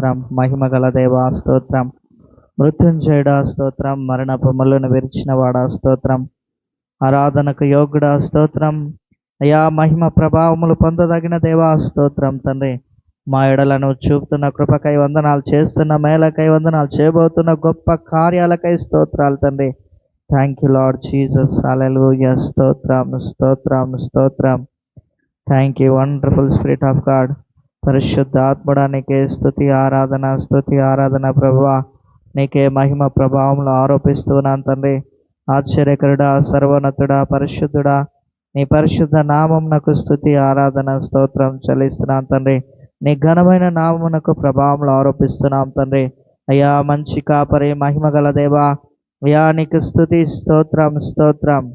స్తోత్రం. మహిమ గల దేవా స్తోత్రం. మృత్యుంజయుడ స్తోత్రం. మరణ పొమ్మలను విరిచిన వాడా స్తోత్రం. ఆరాధనకు యోగుడ స్తోత్రం. అయా మహిమ ప్రభావములు పొందదగిన దేవా స్తోత్రం. తండ్రి మా ఎడలను చూపుతున్న కృపకై వందనాలు చేస్తున్న మేలకై వందనాలు చేయబోతున్న గొప్ప కార్యాలకై స్తోత్రాలు తండ్రి. Thank you Lord Jesus hallelujah స్తోత్రం స్తోత్రం స్తోత్రం. Thank you wonderful spirit of God పరిశుద్ధ నీకే స్థుతి ఆరాధన స్థుతి ఆరాధన ప్రభా. నీకే మహిమ ప్రభావంలో ఆరోపిస్తున్నాను తండ్రి. ఆశ్చర్యకరుడా సర్వోన్నతుడా పరిశుద్ధుడా. నీ పరిశుద్ధ నామమునకు స్థుతి ఆరాధన స్తోత్రం చెల్లిస్తున్నాను తండ్రి. నీ ఘనమైన నామమునకు ప్రభావంలో ఆరోపిస్తున్నాం తండ్రి. అయ్యా మంచి కాపరి మహిమ గల దేవా. అయ్యా నీకు స్థుతి స్తోత్రం స్తోత్రం.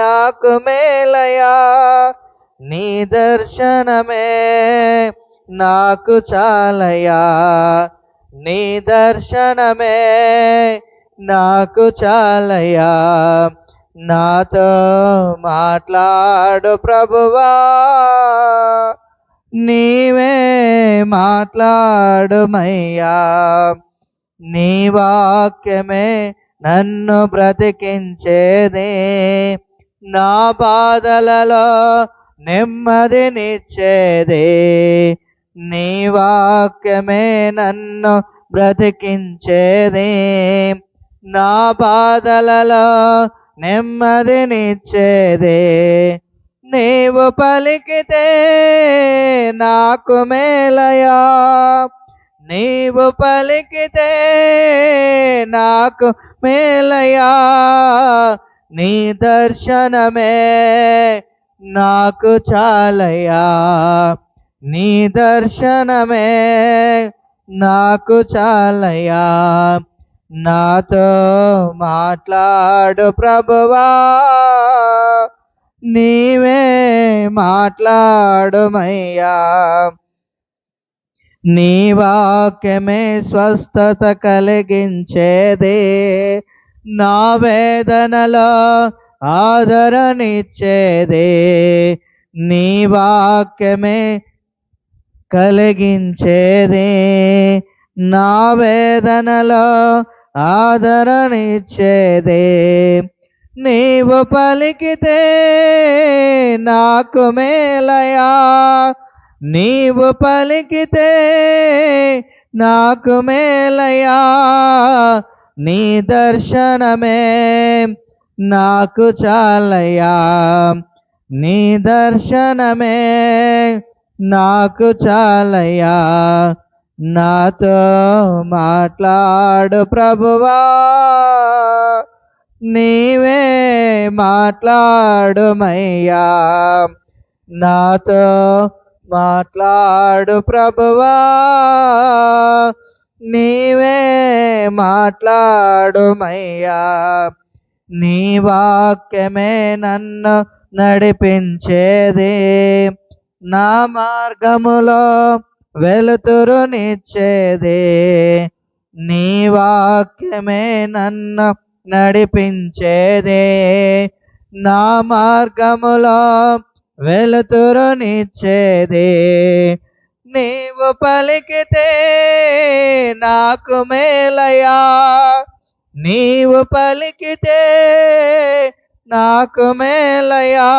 నాకు మేలయా? నీ దర్శనమే నాకు చాలయా? నీ దర్శనమే నాకు చాలయా? నాతో మాట్లాడు ప్రభువా. నీవే మాట్లాడుమయ్యా. నీ వాక్యమే నన్ను బ్రతికించేదే. నా బాధలలో నెమ్మదినిచ్చేదే నీ వాక్యమే నన్ను బ్రతికించేదే. నా బాధలలో నెమ్మదినిచ్చేదే నీవు పలికితే నాకు మేలయా? నీవు పలికితే నాకు మేలయా? నీ దర్శనమే నాకు చాలయ్యా. నీ దర్శనమే నాకు చాలయ్యా. నాతో మాట్లాడు ప్రభువా. నీవే మాట్లాడుమయ్యా. నీ వాక్యమే స్వస్థత కలిగించేదే. నా వేదనలో ఆదరణిచ్చేదే. నీ వాక్యమే కలిగించేదే. నా వేదనలో ఆదరణిచ్చేదే. నీవు పలికితే నాకు మేలయా? నీవు పలికితే నాకు మేలయా? నీ దర్శనమే నాకు చాలయ్యా. నీ దర్శనమే నాకు చాలయ్యా. నాతో మాట్లాడు ప్రభువా. నీవే మాట్లాడుమయ్యా. నాతో మాట్లాడు ప్రభువా. నీవే మాట్లాడుమయ్యా. నీ వాక్యమే నన్ను నడిపించేది. నా మార్గములో వెలుతురునిచ్చేది నీ వాక్యమే నన్ను నడిపించేదే. నా మార్గములో వెలుతురునిచ్చేదే నీవు పలికితే నాకు మేలయా నీవు పలికితే నాకు మేలయా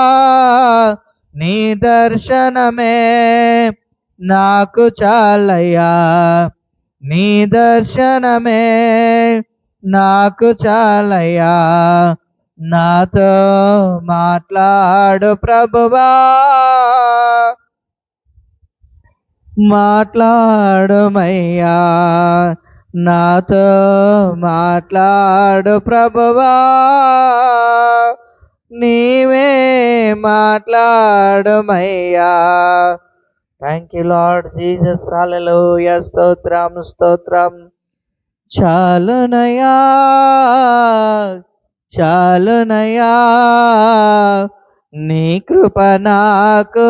నీ దర్శనమే నాకు చాలయ్యా. నీ దర్శనమే నాకు చాలయ్యా. నాతో మాట్లాడు ప్రభువా. మాట్లాడుమయ్యా. నాతో మాట్లాడు ప్రభువా. నీవే మాట్లాడుమయ్యా. Thank you Lord Jesus hallelujah స్తోత్రం స్తోత్రం. చాలునయా చాలునయా నీ కృప నాకు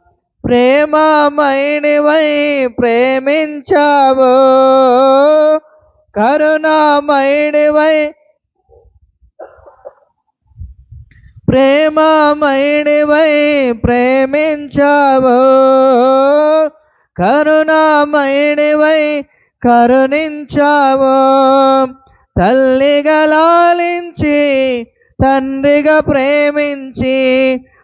ప్రేమమైనవై ప్రేమించావు. కరుణామైనవై ప్రేమమైనవై ప్రేమించావు. కరుణామైనవై కరుణించావు. తల్లిగా లాలించి తండ్రిగా ప్రేమించి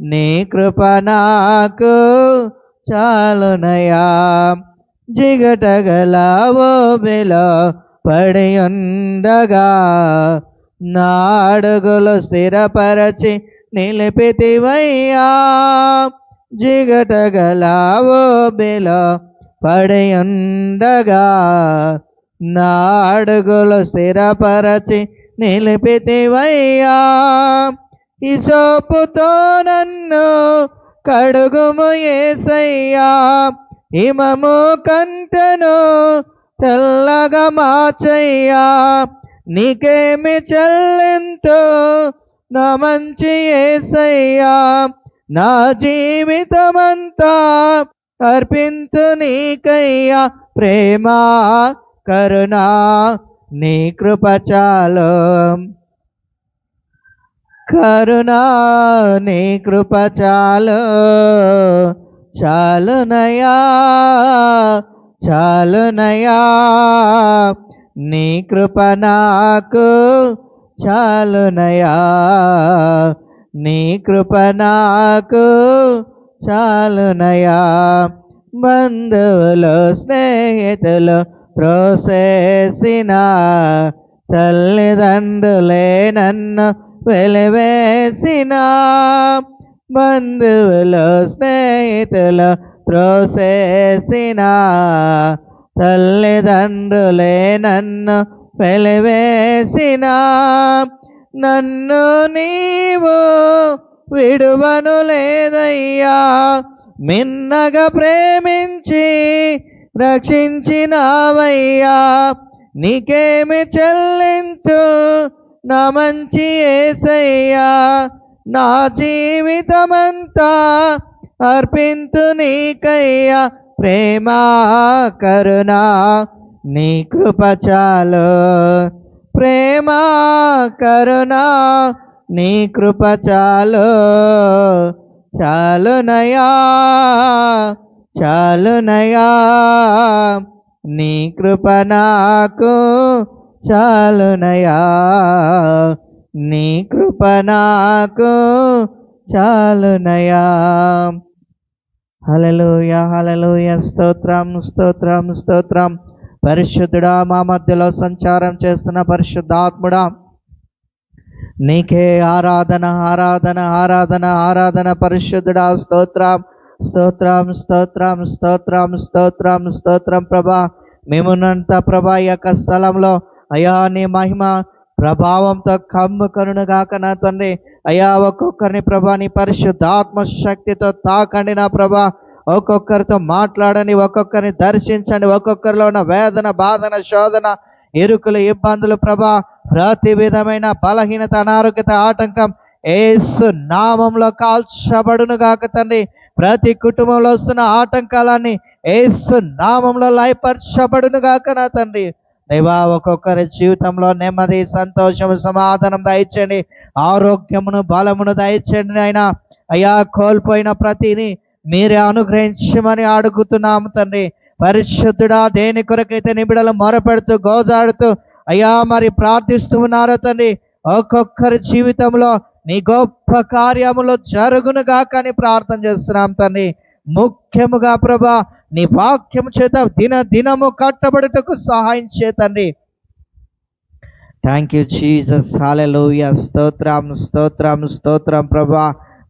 నీ కృప నాకు చాలునయా. జిగటగలావో బిలో పడి ఉండగా నా అడుగులు స్థిరపరచి నిలిపితివయ్యా. జిగటగలావో బిలో పడి ఉండగా నా అడుగులు స్థిరపరచి నిలిపితివయ్యా. ఇసోపుతో నన్ను కడుగుము ఏసయ్యా. హిమము కంటను తెల్లగా మాచయ్యా నీకేమి చెల్లింతో నా మంచి ఏసయ్యా. నా జీవితమంతా అర్పింతు నీకయ్యా. ప్రేమ కరుణ నీ కృపచాలం కరుణా నీ కృప చాలు. చాలునయా చాలునయా నీ కృప నాకు చాలునయా నీ కృప నాకు చాలునయా బంధువులు స్నేహితులు ప్రోసేసిన తల్లిదండ్రులే నన్ను వెలివేసిన బంధువులు స్నేహితులు త్రోసేసిన తల్లిదండ్రులే నన్ను వెలివేసిన. నన్ను నీవు విడువను లేదయ్యా. మిన్నగా ప్రేమించి రక్షించినావయ్యా. నీకేమి చెల్లింతు నా మంచి ఏసయ్యా నా జీవితమంతా అర్పింతు నీకయ్యా ప్రేమ కరుణా నీ కృపచాలు ప్రేమ కరుణా నీ కృపచాలు చాలునయా చాలునయా నీ కృప నాకు చాలునయా? నీ కృప నాకు చాలునయా? హలలోయ హలలోయ స్తోత్రం స్తోత్రం స్తోత్రం. పరిశుద్ధుడా మా మధ్యలో సంచారం చేస్తున్న పరిశుద్ధాత్ముడా. నీకే ఆరాధన ఆరాధన ఆరాధన ఆరాధన. పరిశుద్ధుడా స్తోత్రం స్తోత్రం స్తోత్రం స్తోత్రం స్తోత్రం స్తోత్రం. ప్రభా మేమున్నంత ప్రభా యొక్క స్థలంలో అయా నీ మహిమ ప్రభావంతో కమ్ముకొనును గాక నా తండ్రి. అయా ఒక్కొక్కరిని ప్రభా నీ పరిశుద్ధాత్మ శక్తితో తాకండి నా ప్రభా. ఒక్కొక్కరితో మాట్లాడండి ఒక్కొక్కరిని దర్శించండి. ఒక్కొక్కరిలో ఉన్న వేదన బాధన శోధన ఇరుకులు ఇబ్బందులు ప్రభా ప్రతి విధమైన బలహీనత అనారోగ్యత ఆటంకం ఏసు నామంలో కాల్చబడును గాక తండ్రి. ప్రతి కుటుంబంలో వస్తున్న ఆటంకాలన్నీ ఏసు నామంలో లయపరచబడును గాక నా తండ్రి. దేవా ఒక్కొక్కరి జీవితంలో నెమ్మది సంతోషము సమాధానం దయచండి ఆరోగ్యమును బలమును దయచండి ఆయన అయ్యా కోల్పోయిన ప్రతిని మీరే అనుగ్రహించమని అడుగుతున్నాము తండ్రి. పరిశుద్ధుడా దేని కొరకైతే నిబిడలు మొరపెడుతూ గోదాడుతూ అయ్యా మరి ప్రార్థిస్తూ ఉన్నారో తండ్రి ఒక్కొక్కరి జీవితంలో నీ గొప్ప కార్యములు జరుగును గాకని ప్రార్థన చేస్తున్నాం తండ్రి. ముఖ్యముగా ప్రభా నీ వాక్యము చేత దిన దినము కట్టబడుటకు సహాయం చేతండి థ్యాంక్ యూ జీసస్ హాలెలూయ స్తోత్రం స్తోత్రం స్తోత్రం ప్రభా.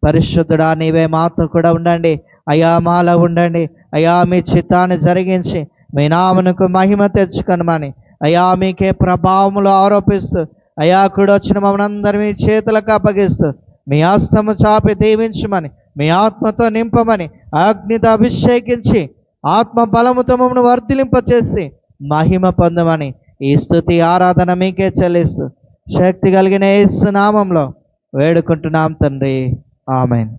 పరిశుద్ధుడా నీవే మాతో కూడా ఉండండి. అయా మాలో ఉండండి. అయా మీ చిత్తాన్ని జరిగించి మీ నామనుకు మహిమ తెచ్చుకొనమని. అయా మీకే ప్రభావములు ఆరోపిస్తూ అయా కూడా వచ్చిన మమ్మల్ని అందరి మీ చేతులకు అప్పగిస్తూ మీ ఆస్తము చాపి దీవించమని. మీ ఆత్మతో నింపమని అగ్నితో అభిషేకించి ఆత్మ బలముతో మమ్మల్ని వర్ధిలింపచేసి మహిమ పొందమని ఈ స్థుతి ఆరాధన మీకే చెల్లిస్తూ శక్తి కలిగిన ఏసు నామంలో వేడుకుంటున్నాం తండ్రి. ఆమెన్.